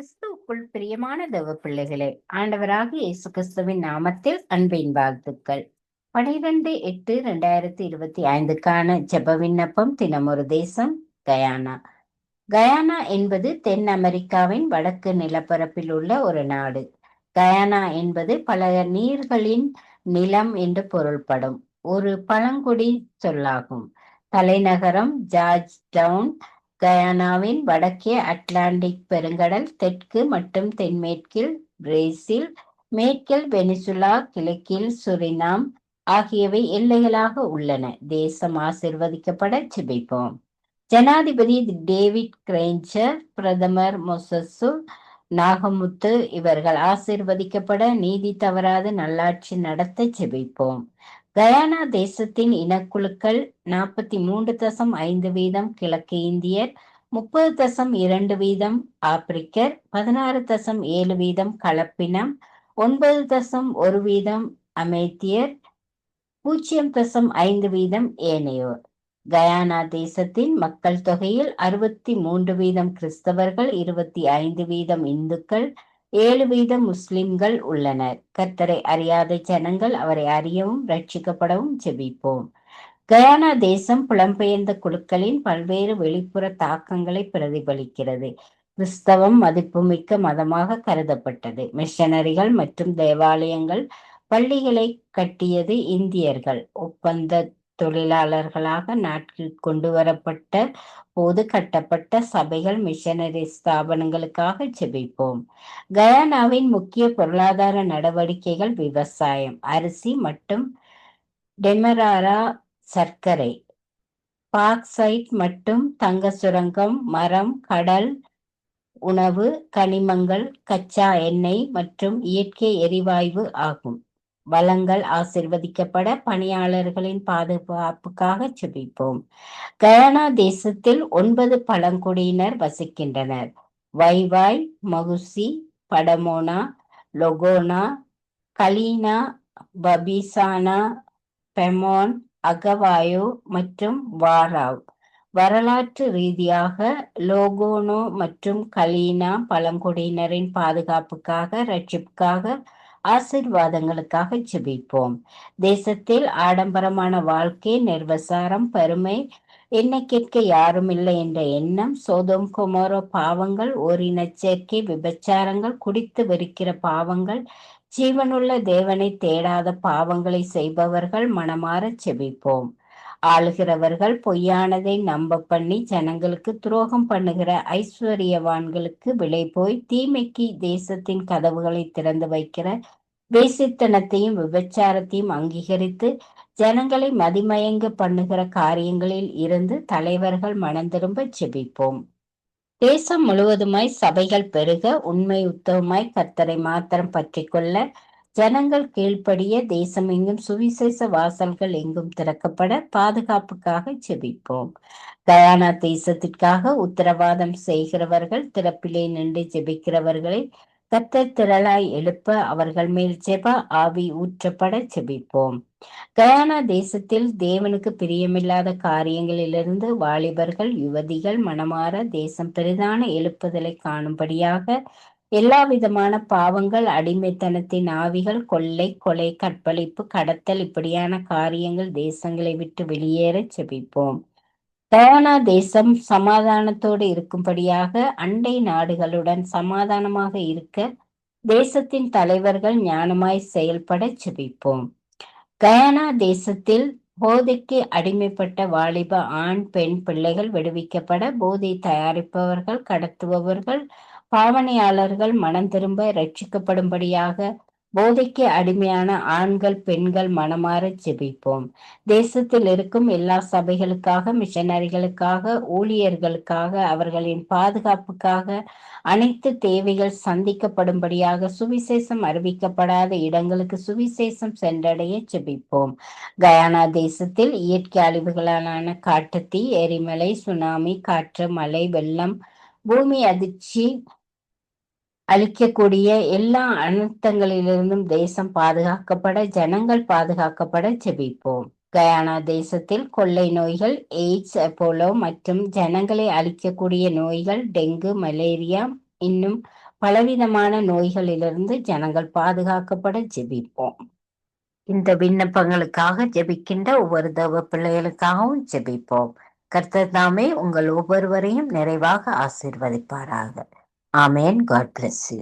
கிறிஸ்துவுக்குள் பிரியமான தேவ பிள்ளைகளே ஆண்டவராக இயேசு கிறிஸ்துவின் நாமத்தில் அன்பின் வாழ்த்துக்கள். பனிரெண்டு எட்டு ரெண்டாயிரத்தி இருபத்தி ஐந்துக்கான ஜெப விண்ணப்பம் தினமொரு தேசம் கயானா. கயானா என்பது தென் அமெரிக்காவின் வடக்கு நிலப்பரப்பில் உள்ள ஒரு நாடு. கயானா என்பது பல நீர்களின் நிலம் என்று பொருள்படும் ஒரு பழங்குடி சொல்லாகும். தலைநகரம் ஜார்ஜ் டவுன் கயானாவின் வடக்கே அட்லாண்டிக் பெருங்கடல் தெற்கு மற்றும் தென்மேற்கில் பிரேசில் மேற்கில் வெனிசுலா கிழக்கில் சுரினாம் ஆகியவை எல்லைகளாக உள்ளன. தேசம் ஆசிர்வதிக்கப்பட ஜெபிப்போம். ஜனாதிபதி டேவிட் கிரேஞ்சர் பிரதமர் மொசசு நாகமுத்து இவர்கள் ஆசிர்வதிக்கப்பட நீதி தவறாத நல்லாட்சி நடத்த ஜெபிப்போம். கயானா தேசத்தின் இனக்குழுக்கள் நாற்பத்தி மூன்று தசம் ஐந்து வீதம் கிழக்கு இந்தியர் முப்பது தசம் இரண்டு வீதம் ஆப்பிரிக்கர் பதினாறு தசம் ஏழு வீதம் கலப்பினம் ஒன்பது தசம் ஒரு வீதம் அமேத்தியர் பூஜ்ஜியம் தசம் ஐந்து வீதம் ஏனையோர். கயானா தேசத்தின் மக்கள் தொகையில் அறுபத்தி மூன்று வீதம் கிறிஸ்தவர்கள் இருபத்தி ஐந்து வீதம் இந்துக்கள் ஏழு வீத முஸ்லிம்கள் உள்ளனர். கர்த்தரை அறியாத ஜனங்கள் அவரை அறியவும் ரட்சிக்கப்படவும் ஜெபிப்போம். கயானா தேசம் புலம்பெயர்ந்த குழுக்களின் பல்வேறு வெளிப்புற தாக்கங்களை பிரதிபலிக்கிறது. கிறிஸ்தவம் மதிப்புமிக்க மதமாக கருதப்பட்டது. மிஷனரிகள் மற்றும் தேவாலயங்கள் பள்ளிகளை கட்டியது இந்தியர்கள். ஒப்பந்த தொழிலாளர்களாக நாட்டில் கொண்டு வரப்பட்ட போது கட்டப்பட்ட சபைகள் மிஷனரி ஸ்தாபனங்களுக்காக ஜெபிப்போம். கயானாவின் முக்கிய பொருளாதார நடவடிக்கைகள் விவசாயம் அரிசி மற்றும் டெமராரா சர்க்கரை பாக்சைட் மற்றும் தங்க சுரங்கம் மரம் கடல் உணவு கனிமங்கள் கச்சா எண்ணெய் மற்றும் இயற்கை எரிவாயு ஆகும். வளங்கள் ஆசிர்வதிக்கப்பட பணியாளர்களின் பாதுகாப்புக்காக செபிப்போம் கயானா தேசத்தில் ஒன்பது பழங்குடியினர் வசிக்கின்றனர். வைவாய் மகுசி படமோனா லொகோனா கலீனா பபிசானா பெமோன் அகவாயோ மற்றும் வாராவ். வரலாற்று ரீதியாக லோகோனோ மற்றும் கலீனா பழங்குடியினரின் பாதுகாப்புக்காக ரட்சிப்புக்காக ஆசிர்வாதங்களுக்காக ஜெபிப்போம். தேசத்தில் ஆடம்பரமான வாழ்க்கை நிர்வசாரம் பெருமை என்னை கேட்க யாரும் இல்லை என்ற எண்ணம் சோதம் குமாரோ பாவங்கள் ஓரினச்சேர்க்கை விபச்சாரங்கள் குடித்து வெறுக்கிற பாவங்கள் ஜீவனுள்ள தேவனை தேடாத பாவங்களை செய்பவர்கள் மனமாற செபிப்போம் ஆளுகிறவர்கள் பொய்யானதை நம்ப பண்ணி ஜனங்களுக்கு துரோகம் பண்ணுகிற ஐஸ்வர்யவான்களுக்கு விலை போய் தீமைக்கு தேசத்தின் கதவுகளை திறந்து வைக்கிற வேசித்தனத்தையும் விபச்சாரத்தையும் அங்கீகரித்து ஜனங்களை மதிமயங்க பண்ணுகிற காரியங்களில் இருந்து தலைவர்கள் மனந்திரும்ப செபிப்போம் தேசம் முழுவதுமாய் சபைகள் பெருக உண்மை உத்தவமாய் கத்தரை மாத்திரம் பற்றி கொள்ள ஜனங்கள் கீழ்ப்படிய தேசம் எங்கும் சுவிசேஷ வாசல்கள் எங்கும் திறக்கப்பட பாதுகாப்புக்காக ஜெபிப்போம். கயானா தேசத்திற்காக உத்தரவாதம் செய்கிறவர்கள் திறப்பிலே நின்று ஜெபிக்கிறவர்களை கத்தர் திரளாய் எழுப்ப அவர்கள் மேல் ஜெப ஆவி ஊற்றப்பட ஜெபிப்போம். கயானா தேசத்தில் தேவனுக்கு பிரியமில்லாத காரியங்களிலிருந்து வாலிபர்கள் யுவதிகள் மனமாற தேசம் பெரிதான எழுப்புதலை காணும்படியாக எல்லா விதமான பாவங்கள் அடிமைத்தனத்தின் ஆவிகள் கொள்ளை கொலை கற்பழிப்பு கடத்தல் இப்படியான காரியங்கள் தேசங்களை விட்டு வெளியேற செபிப்போம். கயானா தேசம் சமாதானத்தோடு இருக்கும்படியாக அண்டை நாடுகளுடன் சமாதானமாக இருக்க தேசத்தின் தலைவர்கள் ஞானமாய் செயல்பட செபிப்போம். கயானா தேசத்தில் போதைக்கு அடிமைப்பட்ட வாலிப ஆண் பெண் பிள்ளைகள் விடுவிக்கப்பட போதை தயாரிப்பவர்கள் கடத்துபவர்கள் பாவனையாளர்கள் மனம் திரும்ப ரட்சிக்கப்படும்படியாக போதைக்கு அடிமையான ஆண்கள் பெண்கள் மனமாற ஜெபிப்போம் தேசத்தில் இருக்கும் எல்லா சபைகளுக்காக மிஷனரிகளுக்காக ஊழியர்களுக்காக அவர்களின் பாதுகாப்புக்காக அனைத்து தேவைகள் சந்திக்கப்படும்படியாக சுவிசேஷம் அறிவிக்கப்படாத இடங்களுக்கு சுவிசேஷம் சென்றடைய ஜெபிப்போம் கயானா தேசத்தில் இயற்கை அழிவுகளாலான காட்டுத்தீ எரிமலை சுனாமி காற்று மழை வெள்ளம் பூமி அதிர்ச்சி அளிக்கக்கூடிய எல்லா அனர்த்தங்களிலிருந்தும் தேசம் பாதுகாக்கப்பட ஜனங்கள் பாதுகாக்கப்பட ஜெபிப்போம். கயானா தேசத்தில் கொள்ளை நோய்கள் எய்ட்ஸ் அப்போலோ மற்றும் ஜனங்களை அழிக்கக்கூடிய நோய்கள் டெங்கு மலேரியா இன்னும் பலவிதமான நோய்களிலிருந்து ஜனங்கள் பாதுகாக்கப்பட ஜெபிப்போம். இந்த விண்ணப்பங்களுக்காக ஜெபிக்கின்ற ஒவ்வொரு தவ பிள்ளைகளுக்காகவும் ஜெபிப்போம். கர்த்தர் தாமே உங்கள் ஒவ்வொருவரையும் நிறைவாக ஆசீர்வதிப்பாராக. ஆமேன் காட் பிளஸ்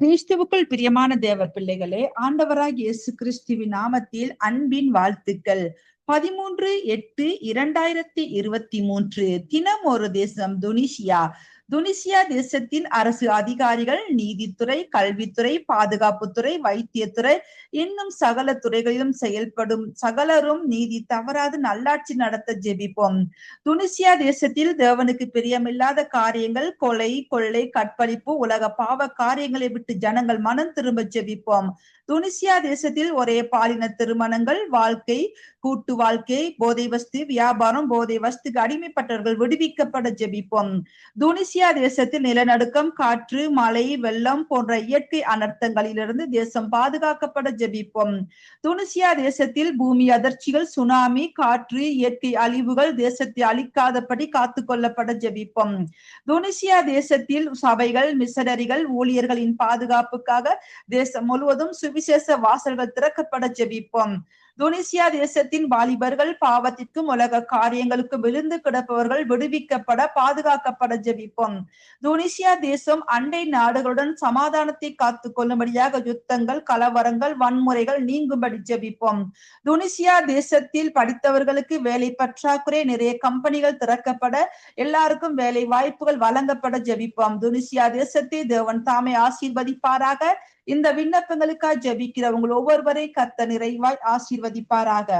கிறிஸ்துவுக்குள் பிரியமான தேவ பிள்ளைகளே ஆண்டவராக இயேசு கிறிஸ்துவின் நாமத்தில் அன்பின் வாழ்த்துக்கள். பதிமூன்று எட்டு இரண்டாயிரத்தி இருபத்தி மூன்று தினம் ஒரு தேசம் துனிசியா. துனிசியா தேசத்தின் அரசு அதிகாரிகள் நீதித்துறை கல்வித்துறை பாதுகாப்புத்துறை வைத்தியத்துறை இன்னும் சகல துறைகளிலும் செயல்படும் சகலரும் நீதி தவறாது நல்லாட்சி நடத்த ஜெபிப்போம். துனிசியா தேசத்தில் தேவனுக்கு பிரியமில்லாத காரியங்கள் கொலை கொள்ளை கற்பழிப்பு உலக பாவ காரியங்களை விட்டு ஜனங்கள் மனம் திரும்ப ஜெபிப்போம். துனிசியா தேசத்தில் ஒரே பாலின திருமணங்கள் வாழ்க்கை கூட்டு வாழ்க்கை போதை வஸ்து வியாபாரம் போதை வஸ்துக்கு அடிமைப்பட்டவர்கள் விடுவிக்கப்பட ஜெபிப்போம். துனிசியா தேசத்தில் நிலநடுக்கம் காற்று மழை வெள்ளம் போன்ற இயற்கை அனர்த்தங்களிலிருந்து தேசம் பாதுகாக்கப்பட ஜெபிப்போம். துனிசியா தேசத்தில் பூமி அதிர்ச்சிகள் சுனாமி காற்று இயற்கை அழிவுகள் தேசத்தை அழிக்காதபடி காத்து கொள்ளப்பட ஜெபிப்போம். துனிசியா தேசத்தில் சபைகள் மிஷனரிகள் ஊழியர்களின் பாதுகாப்புக்காக தேசம் முழுவதும் சுவிசேஷ வாசல்கள் திறக்கப்பட ஜெபிப்போம். துனிசியா தேசத்தின் வாலிபர்கள் பாவத்திற்கும் உலக காரியங்களுக்கும் விழுந்து கிடப்பவர்கள் விடுவிக்கப்பட பாதுகாக்கப்பட ஜெபிப்போம். துனிசியா தேசம் அண்டை நாடுகளுடன் சமாதானத்தை காத்து கொள்ளும்படியாக யுத்தங்கள் கலவரங்கள் வன்முறைகள் நீங்கும்படி ஜெபிப்போம். துனிசியா தேசத்தில் படித்தவர்களுக்கு வேலை பற்றாக்குறை நிறைய கம்பெனிகள் திறக்கப்பட எல்லாருக்கும் வேலை வாய்ப்புகள் வழங்கப்பட ஜெபிப்போம். துனிசியா தேசத்தை தேவன் தாமே ஆசீர்வதிப்பாராக. இந்த விண்ணப்பங்களுக்காக ஜபிக்கிறவங்க ஒவ்வொருவரை கத்த நிறைவாய் ஆசீர்வதிப்பாராக.